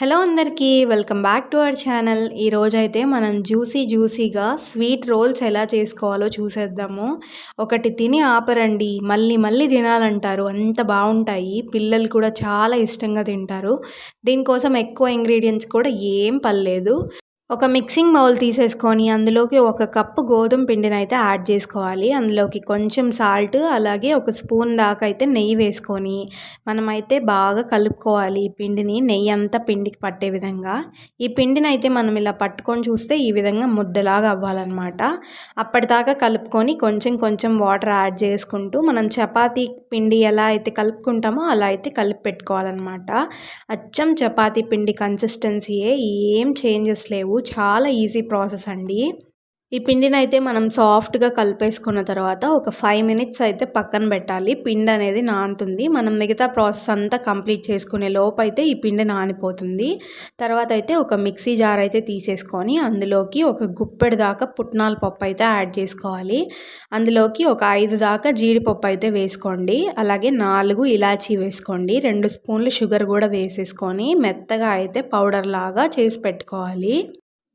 Hello అందరికీ welcome back to our channel. ఈరోజైతే మనం జ్యూసీ జ్యూసీగా స్వీట్ రోల్స్ ఎలా చేసుకోవాలో చూసేద్దాము. ఒకటి తిని ఆపరండి. మళ్ళీ మళ్ళీ తినాలంటారు. అంత బాగుంటాయి పిల్లలు కూడా చాలా ఇష్టంగా తింటారు. దీనికోసం ఎక్కువ ఇంగ్రీడియంట్స్ కూడా ఏం పర్లేదు. ఒక మిక్సింగ్ బౌల్ తీసేసుకొని అందులోకి ఒక కప్పు గోధుమ పిండిని అయితే యాడ్ చేసుకోవాలి. అందులోకి కొంచెం సాల్ట్ అలాగే ఒక స్పూన్ దాకా అయితే నెయ్యి వేసుకొని మనమైతే బాగా కలుపుకోవాలి ఈ పిండిని నెయ్యి అంతా పిండికి పట్టే విధంగా. ఈ పిండిని అయితే మనం ఇలా పట్టుకొని చూస్తే ఈ విధంగా ముద్దలాగా అవ్వాలన్నమాట. అప్పటిదాకా కలుపుకొని కొంచెం కొంచెం వాటర్ యాడ్ చేసుకుంటూ మనం చపాతీ పిండి ఎలా అయితే కలుపుకుంటామో అలా అయితే కలిపి పెట్టుకోవాలన్నమాట. అచ్చం చపాతీ పిండి కన్సిస్టెన్సీయే ఏం చేంజెస్ లేవు. చాలా ఈజీ ప్రాసెస్ అండి. ఈ పిండిని అయితే మనం సాఫ్ట్గా కలిపేసుకున్న తర్వాత ఒక ఫైవ్ మినిట్స్ అయితే పక్కన పెట్టాలి. పిండి అనేది నానుతుంది. మనం మిగతా ప్రాసెస్ అంతా కంప్లీట్ చేసుకునే లోపు అయితే ఈ పిండి నానిపోతుంది. తర్వాత అయితే ఒక మిక్సీ జార్ అయితే తీసేసుకొని అందులోకి ఒక గుప్పెడు దాకా పుట్నాల పప్పు అయితే యాడ్ చేసుకోవాలి. అందులోకి ఒక ఐదు దాకా జీడిపప్పు అయితే వేసుకోండి. అలాగే నాలుగు ఇలాచీ వేసుకోండి. రెండు స్పూన్లు షుగర్ కూడా వేసేసుకొని మెత్తగా అయితే పౌడర్ లాగా చేసి పెట్టుకోవాలి.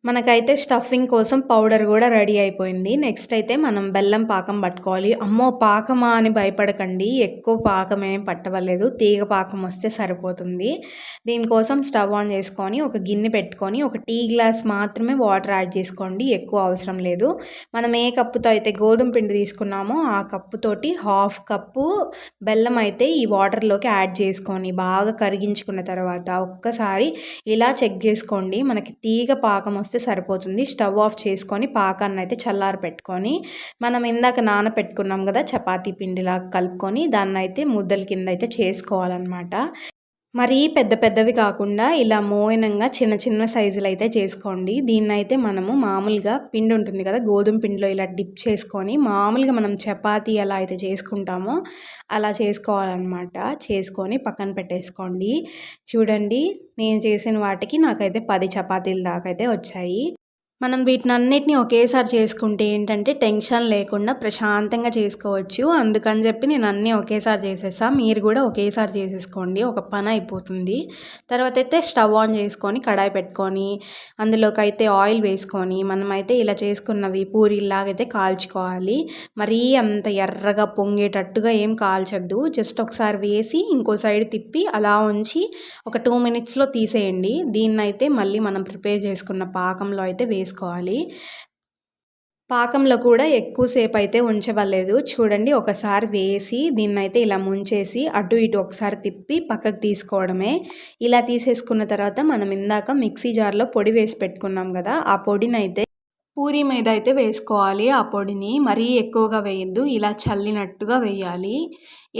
మనకైతే స్టఫింగ్ కోసం పౌడర్ కూడా రెడీ అయిపోయింది. నెక్స్ట్ అయితే మనం బెల్లం పాకం పట్టుకోవాలి. అమ్మో పాకమా అని భయపడకండి. ఎక్కువ పాకం ఏం పట్టవలేదు. తీగ పాకం వస్తే సరిపోతుంది. దీనికోసం స్టవ్ ఆన్ చేసుకొని ఒక గిన్నె పెట్టుకొని ఒక టీ గ్లాస్ మాత్రమే వాటర్ యాడ్ చేసుకోండి. ఎక్కువ అవసరం లేదు. మనం ఏ కప్పుతో అయితే గోధుమ పిండి తీసుకున్నామో ఆ కప్పుతోటి హాఫ్ కప్పు బెల్లం అయితే ఈ వాటర్లోకి యాడ్ చేసుకొని బాగా కరిగించుకున్న తర్వాత ఒక్కసారి ఇలా చెక్ చేసుకోండి. మనకి తీగ పాకం వస్తే వేస్తే సరిపోతుంది. స్టవ్ ఆఫ్ చేసుకొని పాకాన్ని అయితే చల్లారి పెట్టుకొని మనం ఇందాక నానపెట్టుకున్నాం కదా చపాతీ పిండిలా కలుపుకొని దాన్ని అయితే ముద్దల కింద అయితే చేసుకోవాలన్నమాట. మరీ పెద్ద పెద్దవి కాకుండా ఇలా మోయనంగా చిన్న చిన్న సైజులు అయితే చేసుకోండి. దీన్ని అయితే మనము మామూలుగా పిండి ఉంటుంది కదా గోధుమ పిండిలో ఇలా డిప్ చేసుకొని మామూలుగా మనం చపాతి ఎలా అయితే చేసుకుంటామో అలా చేసుకోవాలన్నమాట. చేసుకొని పక్కన పెట్టేసుకోండి. చూడండి నేను చేసిన వాటికి నాకైతే పది చపాతీల దాకా అయితే వచ్చాయి. మనం వీటిని అన్నిటినీ ఒకేసారి చేసుకుంటే ఏంటంటే టెన్షన్ లేకుండా ప్రశాంతంగా చేసుకోవచ్చు. అందుకని చెప్పి నేను అన్నీ ఒకేసారి చేసేసా మీరు కూడా ఒకేసారి చేసేసుకోండి. ఒక పని అయిపోతుంది. తర్వాత అయితే స్టవ్ ఆన్ చేసుకొని కడాయి పెట్టుకొని అందులోకి అయితే ఆయిల్ వేసుకొని మనమైతే ఇలా చేసుకున్నవి పూరీలాగైతే కాల్చుకోవాలి. మరీ అంత ఎర్రగా పొంగేటట్టుగా ఏం కాల్చొద్దు. జస్ట్ ఒకసారి వేసి ఇంకో సైడ్ తిప్పి అలా ఉంచి ఒక టూ మినిట్స్లో తీసేయండి. దీన్నైతే మళ్ళీ మనం ప్రిపేర్ చేసుకున్న పాకంలో అయితే వేసి వేసుకోవాలి పాకంలో కూడా ఎక్కువసేపు అయితే ఉంచవలేదు చూడండి ఒకసారి వేసి దీన్ని అయితే ఇలా ముంచేసి అటు ఇటు ఒకసారి తిప్పి పక్కకు తీసుకోవడమే. ఇలా తీసేసుకున్న తర్వాత మనం ఇందాక మిక్సీ జార్లో పొడి వేసి పెట్టుకున్నాం కదా ఆ పొడిని అయితే పూరి మీద అయితే వేసుకోవాలి ఆ పొడిని. మరీ ఎక్కువగా వేయద్దు. ఇలా చల్లినట్టుగా వేయాలి.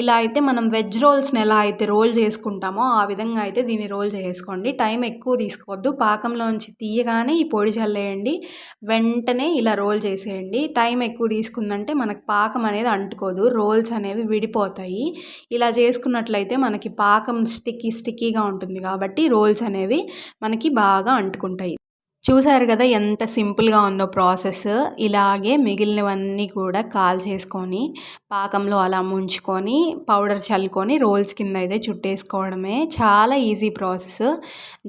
ఇలా అయితే మనం వెజ్ రోల్స్ని ఎలా అయితే రోల్ చేసుకుంటామో ఆ విధంగా అయితే దీన్ని రోల్ చేసుకోండి. టైం ఎక్కువ తీసుకోవద్దు. పాకంలోంచి తీయగానే ఈ పొడి చల్లేయండి. వెంటనే ఇలా రోల్ చేసేయండి. టైం ఎక్కువ తీసుకుందంటే మనకు పాకం అనేది అంటుకోదు. రోల్స్ అనేవి విడిపోతాయి. ఇలా చేసుకున్నట్లయితే మనకి పాకం స్టిక్కీ స్టిక్కీగా ఉంటుంది కాబట్టి రోల్స్ అనేవి మనకి బాగా అంటుకుంటాయి. చూసారు కదా ఎంత సింపుల్గా ఉందో ప్రాసెస్. ఇలాగే మిగిలినవన్నీ కూడా కాల్ చేసుకొని పాకంలో అలా ముంచుకొని పౌడర్ చల్లుకొని రోల్స్ కింద అయితే చుట్టేసుకోవడమే. చాలా ఈజీ ప్రాసెస్.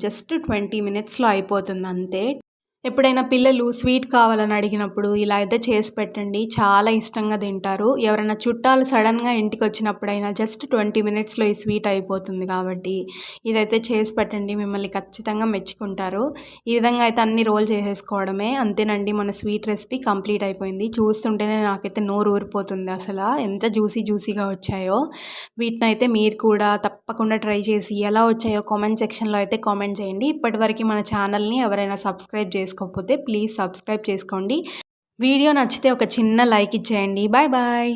జస్ట్ ట్వంటీ మినిట్స్లో అయిపోతుంది అంతే. ఎప్పుడైనా పిల్లలు స్వీట్ కావాలని అడిగినప్పుడు ఇలా అయితే చేసి పెట్టండి చాలా ఇష్టంగా తింటారు. ఎవరైనా చుట్టాలు సడన్గా ఇంటికి వచ్చినప్పుడైనా జస్ట్ ట్వంటీ మినిట్స్లో ఈ స్వీట్ అయిపోతుంది కాబట్టి ఇదైతే చేసి పెట్టండి మిమ్మల్ని ఖచ్చితంగా మెచ్చుకుంటారు. ఈ విధంగా అయితే అన్ని రోల్ చేసేసుకోవడమే. అంతేనండి మన స్వీట్ రెసిపీ కంప్లీట్ అయిపోయింది. చూస్తుంటేనే నాకైతే నోరు ఊరిపోతుంది అసలు ఎంత జ్యూసీ జ్యూసీగా వచ్చాయో. వీటిని అయితే మీరు కూడా తప్పకుండా ట్రై చేసి ఎలా వచ్చాయో కామెంట్ సెక్షన్లో అయితే కామెంట్ చేయండి. ఇప్పటివరకు మన ఛానల్ని ఎవరైనా సబ్స్క్రైబ్ చేసుకో చేసుకోకపోతే ప్లీజ్ సబ్స్క్రైబ్ చేసుకోండి. వీడియో నచ్చితే ఒక చిన్న లైక్ ఇచ్చేయండి. Bye bye.